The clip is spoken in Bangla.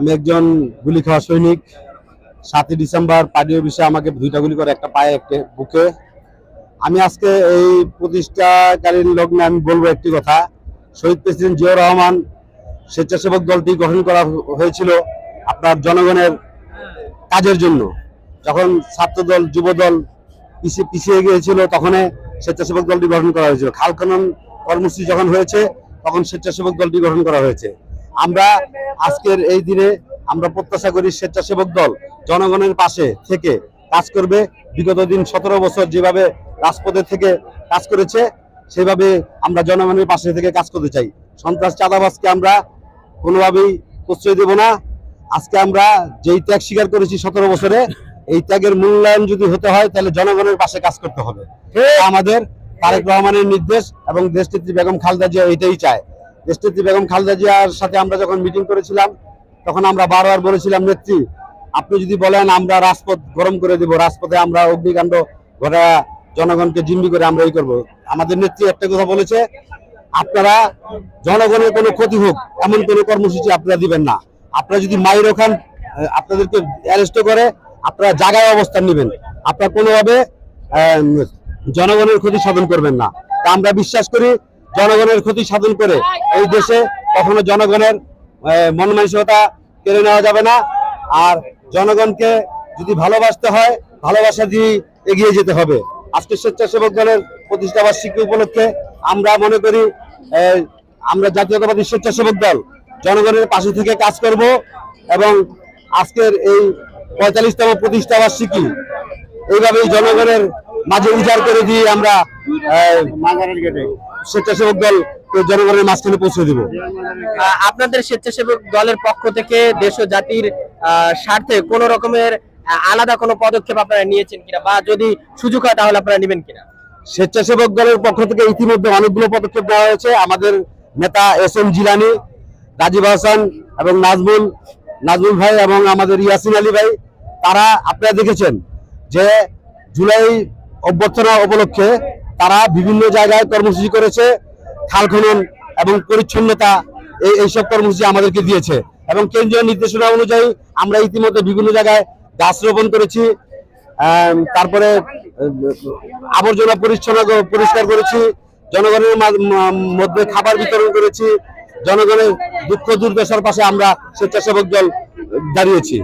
আমি একজন গুলি খাওয়া সৈনিক। সাতই ডিসেম্বর পার্টি অফিসে আমাকে দুইটা গুলি করে, একটা পায়ে, একটা বুকে। আমি আজকে এই প্রতিষ্ঠাকালীন লগ্নে আমি বলব একটি কথা। শহীদ প্রেসিডেন্ট জিয়াউর রহমান স্বেচ্ছাসেবক দলটি গঠন করা হয়েছিল আপনার জনগণের কাজের জন্য। যখন ছাত্রদল, যুবদল পিছিয়ে পিছিয়ে গিয়েছিল তখন স্বেচ্ছাসেবক দলটি গঠন করা হয়েছিল। খাল খনন কর্মসূচি যখন হয়েছে, তখন স্বেচ্ছাসেবক দলটি গঠন করা হয়েছে। আমরা আজকের এই দিনে আমরা প্রত্যাশা করি স্বেচ্ছাসেবক দল জনগণের পাশে থেকে কাজ করবে। বিগত দিন সতেরো বছর যেভাবে রাজপথে থেকে কাজ করেছে সেভাবে আমরা জনগণের পাশে থেকে কাজ করতে চাই। সন্ত্রাস চাঁদাবাজকে আমরা কোনোভাবেই প্রশ্রয় দেব না। আজকে আমরা যেই ত্যাগ স্বীকার করেছি সতেরো বছরে এই ত্যাগের মূল্যায়ন যদি হতে হয় তাহলে জনগণের পাশে কাজ করতে হবে। আমাদের তারেক রহমানের নির্দেশ এবং দেশনেত্রী বেগম খালদা জিয়া এটাই চায়। দেশনেত্রী বেগম খালেদা জিয়ার সাথে আমরা যখন মিটিং করেছিলাম, তখন আমরা বারবার বলেছিলাম, নেত্রী, আপনি যদি বলেন আমরা রাজপথ গরম করে দিব, রাজপথে আমরা অগ্নিকাণ্ড ঘটা জনগণকে জিম্মি করে আমরা এই করব। আমাদের নেত্রী একটা কথা বলেছে, আপনারা জনগণের কোনো ক্ষতি হোক, এমন কোনো কর্মসূচি আপনারা দিবেন না। আপনারা যদি মাইরও খান আপনাদেরকে অ্যারেস্ট করে, আপনারা জায়গায় অবস্থান নেবেন। আপনারা কোনোভাবে জনগণের ক্ষতি সাধন করবেন না। তা আমরা বিশ্বাস করি জনগণের ক্ষতি সাধন করে এই দেশে কখনো জনগণের মন মানসিকতা কেড়ে নেওয়া যাবে না। আর জনগণকে যদি ভালোবাসতে হয়, ভালোবাসা দিয়ে এগিয়ে যেতে হবে। আজকে স্বেচ্ছাসেবক দলের প্রতিষ্ঠা বার্ষিকী উপলক্ষে আমরা মনে করি আমরা জাতীয়তাবাদী স্বেচ্ছাসেবক দল জনগণের পাশে থেকে কাজ করব এবং আজকের এই পঁয়তাল্লিশতম প্রতিষ্ঠা বার্ষিকী এইভাবেই জনগণের মাঝে উজাড় করে দিয়ে আমরা স্বেচ্ছাসেবক দল জনগণের মাঝখানে পৌঁছে দিব। আপনাদের স্বেচ্ছাসেবক দলের পক্ষ থেকে দেশ ও জাতির স্বার্থে কোন রকমের আলাদা কোনো পদক্ষেপ আপনারা নিয়েছেন কিনা? বা যদি সুযোগ হয় তাহলে আপনারা নেবেন কিনা? স্বেচ্ছাসেবক দলের পক্ষ থেকে ইতিমধ্যে অনেকগুলো পদক্ষেপ নেওয়া হয়েছে। আমাদের নেতা এস এম জিলানি রাজীব হাসান এবং নাজমুল নাজমুল ভাই এবং আমাদের ইয়াসিন আলী ভাই তারা আপনারা দেখেছেন যে জুলাই অভ্যর্থনা উপলক্ষে তারা বিভিন্ন জায়গায় কর্মসূচি করেছে, খাল খনন এবং পরিচ্ছন্নতা, এই এইসব কর্মসূচি আমাদেরকে দিয়েছে। এবং কেন্দ্রীয় নির্দেশনা অনুযায়ী আমরা ইতিমধ্যে বিভিন্ন জায়গায় গাছ রোপণ করেছি তারপরে আবর্জনা পরিচ্ছন্ন পরিষ্কার করেছি, জনগণের মধ্যে খাবার বিতরণ করেছি, জনগণের দুঃখ দুর্দশার পাশে আমরা স্বেচ্ছাসেবক দল দাঁড়িয়েছি।